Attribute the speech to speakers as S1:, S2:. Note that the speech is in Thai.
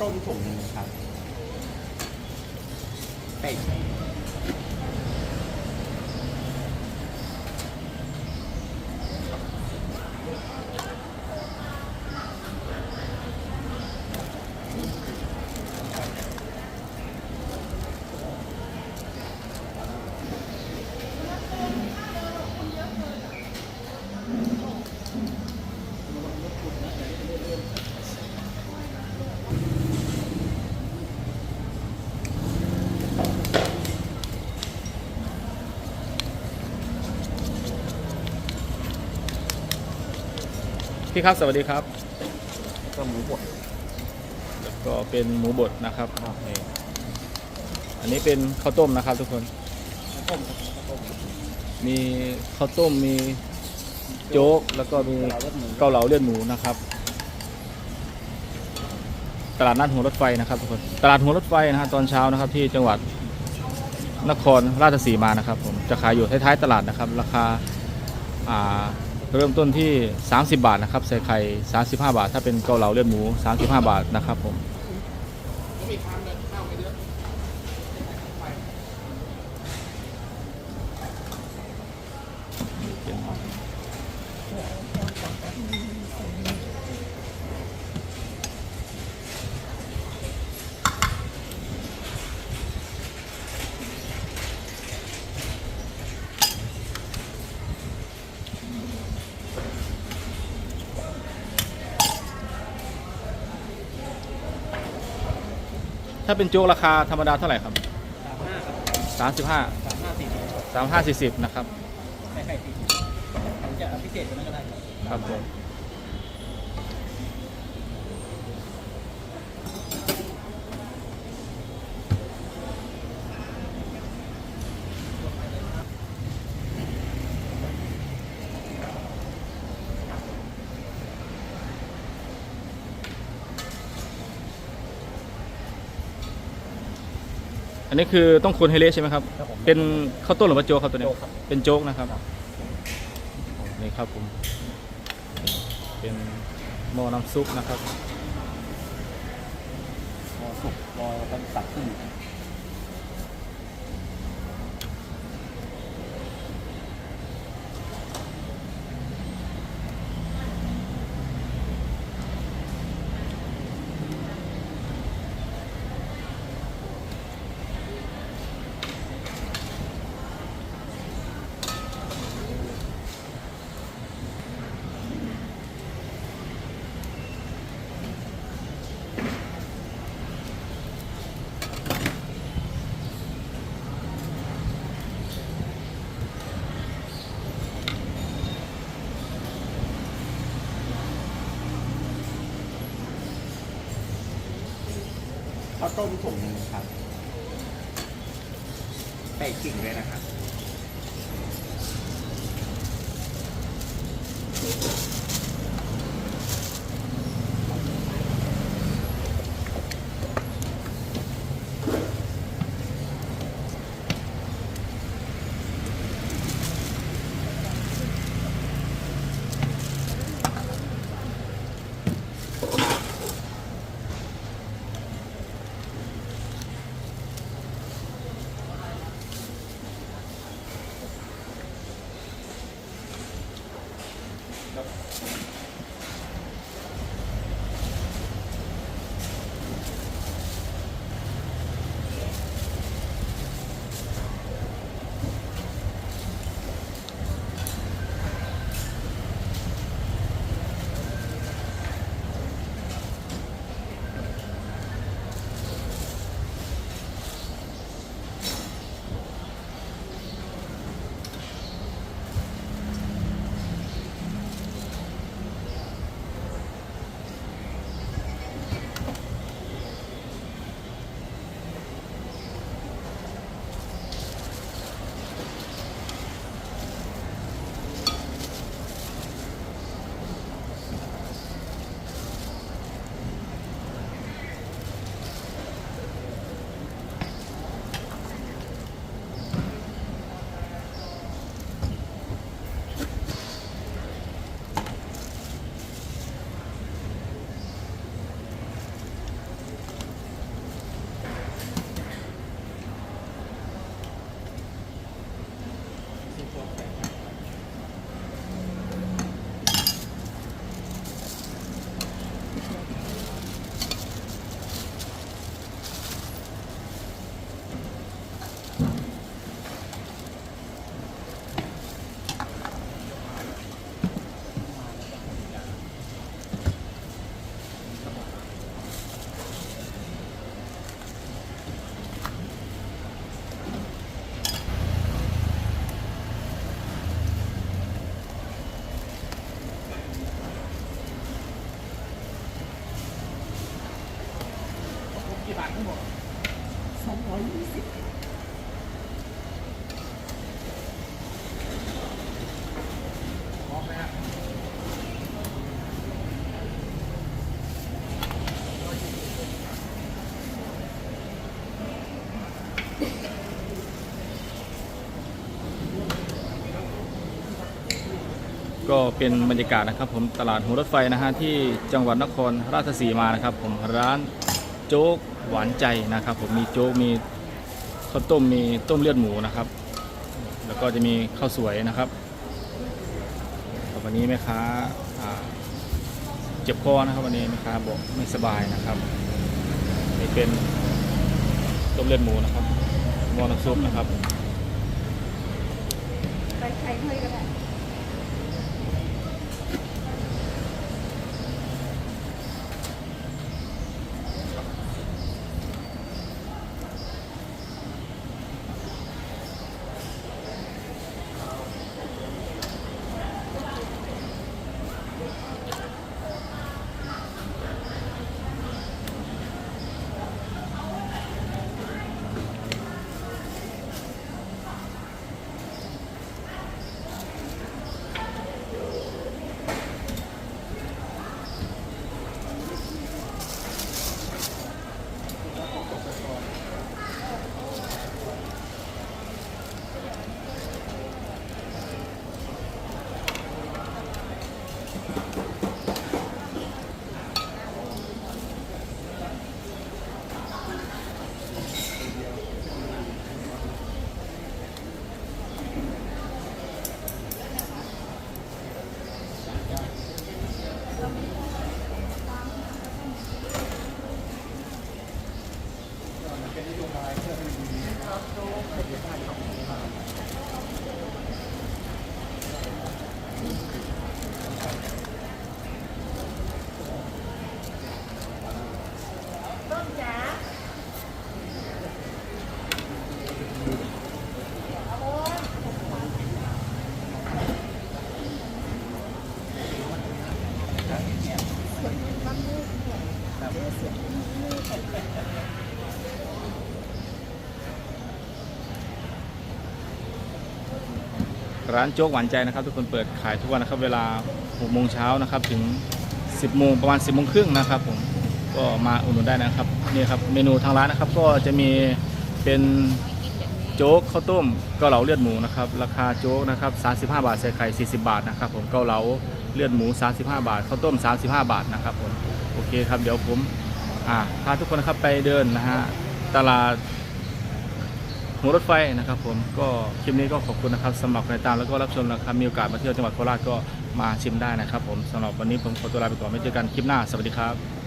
S1: ต้มถุงหนึงครับเป็ด
S2: พี่ครับสวัสดีครับ
S1: ก็หมูบด
S2: แล้วก็เป็นหมูบดนะครับนี่อันนี้เป็นข้าวต้มนะครับทุกคน
S1: ต้มครับต้ม
S2: มีข้าวต้มมีโจ๊กแล้วก็มี
S1: เราลดหมู
S2: เกาเหลาเลือดหมูนะครับ ตลาดนัดหัวรถไฟนะครับทุกคนตลาดหัวรถไฟนะฮะตอนเช้านะครับ ที่จังหวัดนครราชสีมานะครับ ผมจะขายอยู่ท้ายๆตลาดนะครับ ราคาอ่า เริ่มต้นที่ 30 บาทนะครับใส่ไข่ 35 บาท ถ้าเป็นเกาเหลาเลือดหมู 35 บาทนะครับผม ถ้าเป็นโจ๊กราคาธรรมดาเท่าไหร่ครับ
S1: สามห้าครับ
S2: 35
S1: สามห้าสี่สิบ
S2: 35 40นะครับ
S1: ไม่ใช่สี่สิบผมจะเอาพิเศษกว่านั้นก็ได้ครับ
S2: ครับผม อันนี้คือต้องคนให้เละใช่ไหมครับ
S1: ครับผม
S2: เป็นข้าวต้มหรือว่าโจ๊กครับตัวนี้
S1: โจ๊กครับ
S2: เป็นโจ๊กนะครับนี่ครับผมเป็นหม้อน้ำซุปนะครับ
S1: รอสุกรอต้องตักขึ้น ข้าวต้มถุงหนึงครับไก่กิ่งเลยนะครับ
S2: เป็นบรรยากาศนะครับ ผมตลาดหัวรถไฟนะฮะที่จังหวัดนครราชสีมานะครับ ผมร้านโจ๊กหวานใจนะครับ ผมมีโจ๊กมีข้าวต้มมีต้มเลือดหมูนะครับ แล้วก็จะมีข้าวสวยนะครับวันนี้แม่ค้าเจ็บคอนะครับวันนี้แม่ค้าบอกไม่สบายนะครับนี่เป็นต้มเลือดหมูนะครับมอน้ำซุปนะครับ
S3: ไปใช้ถ้วยก็ได้
S2: ร้านโจ๊กหวานใจนะครับ ทุกคนเปิดขายทุกวันนะครับ เวลา6โมงเช้านะครับ ถึง 10โมงประมาณ 10โมงครึ่งนะครับผมก็มาอุดหนุนได้นะครับนี่ครับเมนูทางร้านนะครับ ก็จะมีเป็นโจ๊กข้าวต้มเกาเหลาเลือดหมูนะครับราคาโจ๊กนะครับ35 บาทใส่ไข่40 บาทนะครับ ผมเกาเหลาเลือดหมู 35 บาทข้าวต้ม 35 บาทนะครับผม เคครับเดี๋ยวผมอ่าพาทุกคนนะครับไปเดินนะฮะตลาดหัวรถไฟนะครับผมก็คลิปนี้ก็ขอบคุณนะครับสำหรับใครตามแล้วก็รับชมนะครับมีโอกาสมาเที่ยวจังหวัดโคราชก็มาชิมได้นะครับผมสำหรับวันนี้ผมขอตัวลาไปก่อนไว้เจอกันคลิปหน้าสวัสดีครับ